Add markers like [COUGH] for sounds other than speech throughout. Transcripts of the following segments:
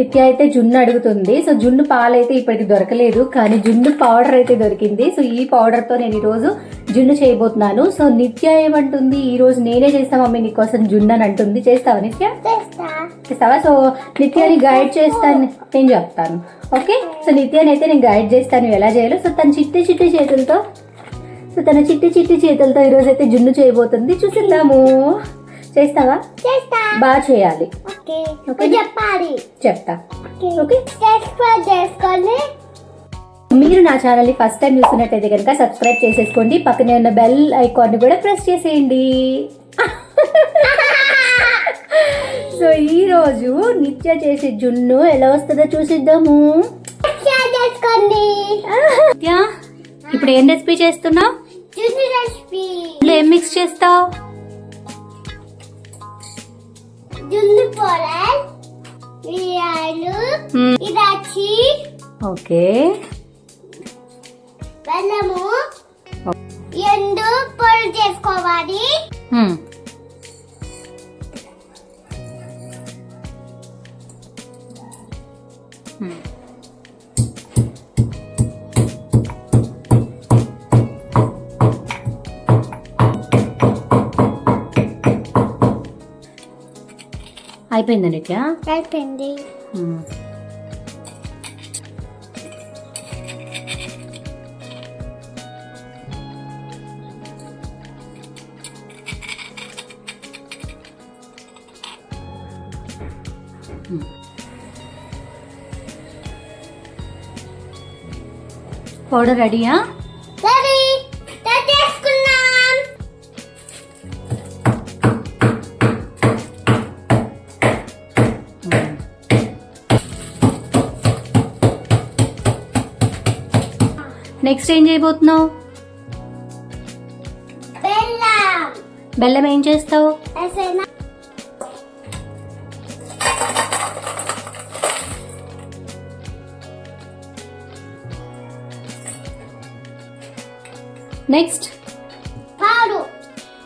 నిత్య అయితే జున్ను అడుగుతుంది. సో జున్ను పాలు అయితే ఇప్పటికి దొరకలేదు. కానీ జున్ను పౌడర్ అయితే దొరికింది. సో ఈ పౌడర్తో నేను ఈరోజు జున్ను చేయబోతున్నాను. సో నిత్య ఏమంటుంది? ఈ రోజు నేనే చేస్తా మమ్మీ నీకోసం జున్ను అని అంటుంది. చేస్తావా నిత్య? చేస్తా. చేస్తావా? సో నిత్యాని గైడ్ చేస్తాను. నేను చెప్తాను. ఓకే? సో నిత్యాని అయితే నేను గైడ్ చేస్తాను. ఎలా చేయాలో? సో తన చిట్టి చిట్టి చేతులతో. సో తన చిట్టి చిట్టి చేతులతో ఈరోజు అయితే జున్ను చేయబోతుంది. చూసిద్దాము. చేస్తావా? చేస్తా. బాగా చేయాలి. చెప్పాలి. చెప్తా. ఓకే. చేసుకొని మీరు నా ఛానల్ని ఫస్ట్ టైం చూస్తున్నట్టయితే కనుక సబ్స్క్రైబ్ చేసేసుకోండి. పక్కనే ఉన్న బెల్ ఐకాన్ని కూడా ప్రెస్ చేసేయండి. [LAUGHS] సో ఈ రోజు నిత్య చేసే జున్ను ఎలా వస్తుందో చూసిద్దాము. చేసుకోండి ఇప్పుడు ఏం రెసిపీ చేస్తున్నావు? ఏం మిక్స్ చేస్తావు? ఓకే. బెల్లము ఎండు పొడి చేసుకోవాలి. అయిపోయిందా నిత్య అయిపోయింది. హ్మ్. పౌడర్ రెడీయా? నెక్స్ట్ ఏం చేయబోతున్నావు? బెల్లం. ఏం చేస్తావు? నెక్స్ట్. పాలు.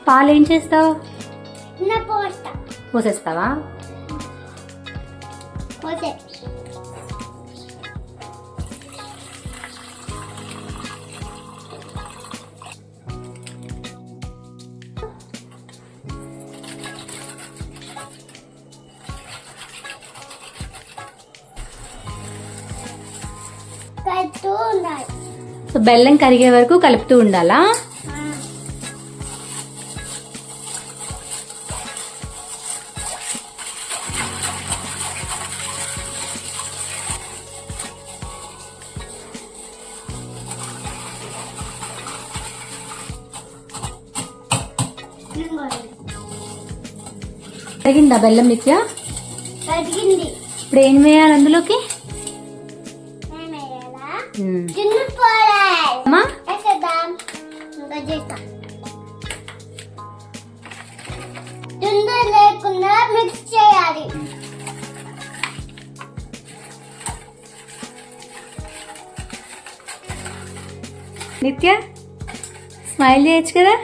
పాలు ఏం చేస్తావు? పోసేస్తావా? పోసే. ఉండాలి. సో బెల్లం కరిగే వరకు కలుపుతూ ఉండాలా? కరిగిందా బెల్లం నిత్య? ఇప్పుడు ఏం వేయాలి అందులోకి? అమ్మా లేకుండా మిక్స్ చేయాలి నిత్య స్మైల్ చేయొచ్చు కదా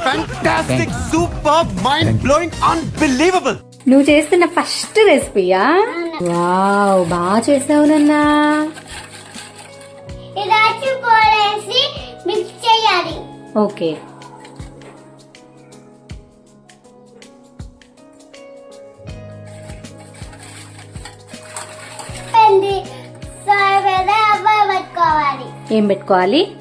fantastic super mind blowing unbelievable నువ్వు చేస్తున్న ఫస్ట్ రెసిపీయా వావ్ బాగా చేసావు నన్నా. పోరేసి మిక్స్ చేయాలి. ఓకే. ఏం పెట్టుకోవాలి?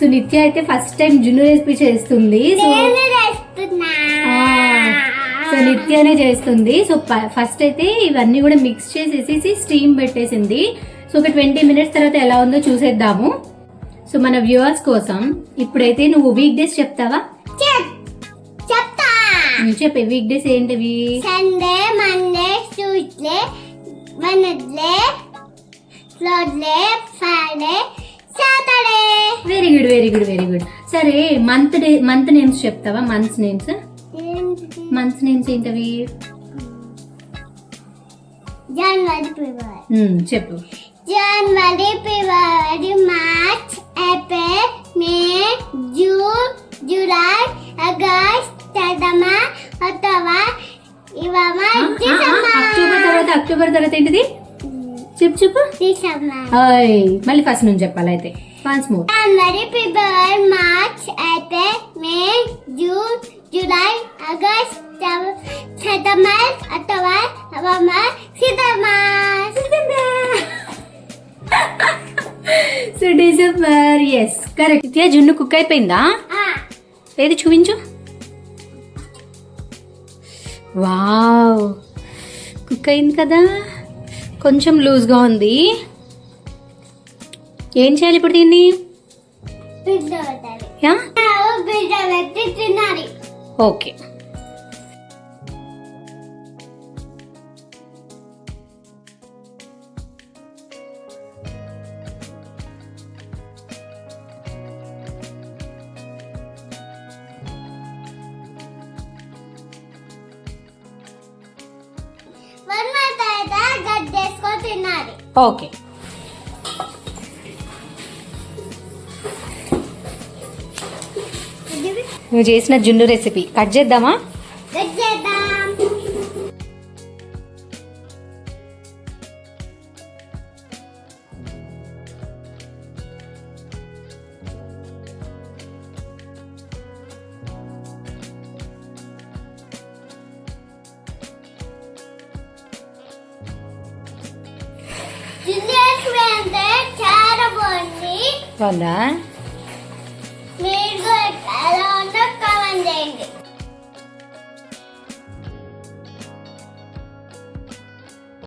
సో నిత్య అయితే ఫస్ట్ టైం జున్ను రెసిపీ చేస్తుంది. సో సో నిత్యనే చేస్తుంది. సో ఫస్ట్ అయితే ఇవన్నీ కూడా మిక్స్ చేసేసి స్టీమ్ పెట్టేసింది. సో ఒక ట్వంటీ మినిట్స్ తర్వాత ఎలా ఉందో చూసేద్దాము. సో మన వ్యూవర్స్ కోసం ఇప్పుడైతే నువ్వు వీక్ డేస్ చెప్తావా చెప్పే వీక్ డేస్ ఏంటివి? Sunday Monday Tuesday Wednesday Thursday Friday Saturday very good very good very good సరే మంత్ డే మంత్ నేమ్స్ చెప్తావా? మంత్స్ నేమ్స్ మంత్స్ నేమ్స్ ఏంటవి? జనవరి ఫిబ్రవరి మ్మ్, చెప్పు. January February March April May June July August September October October తర్వాత October తర్వాత ఏంటిది? చెప్పు చెప్పు. హాయ్ మళ్ళీ ఫస్ట్ నుంచి చెప్పాలి అయితే. Once more January February March April May June July August September October November September so December yes correct Nitya జున్ను కుక్ అయిపోయిందా? ఏది చూపించు? వావ్. కుక్ అయింది కదా? కొంచెం లూజ్గా ఉంది. ఏం చేయాలి ఇప్పుడు దీన్ని? ఓకే. ఓకే. నువ్వు చేసిన జున్ను రెసిపీ. కట్ చేద్దామా? గడ్డేద్దాం